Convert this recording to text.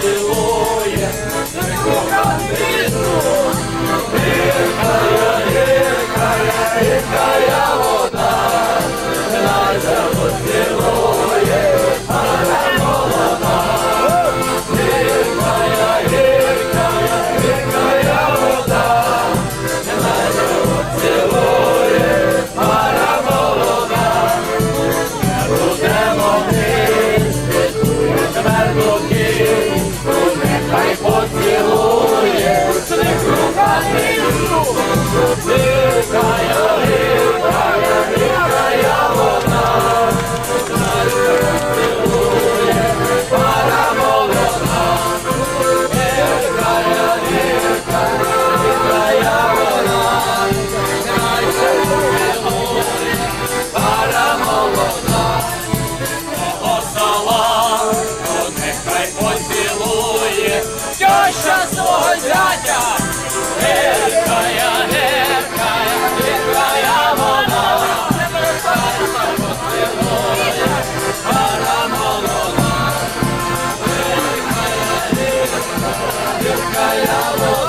teu щасного зятя, гірка я, гірка, гірка я вона, пара молода, гірка я, гірка я вона.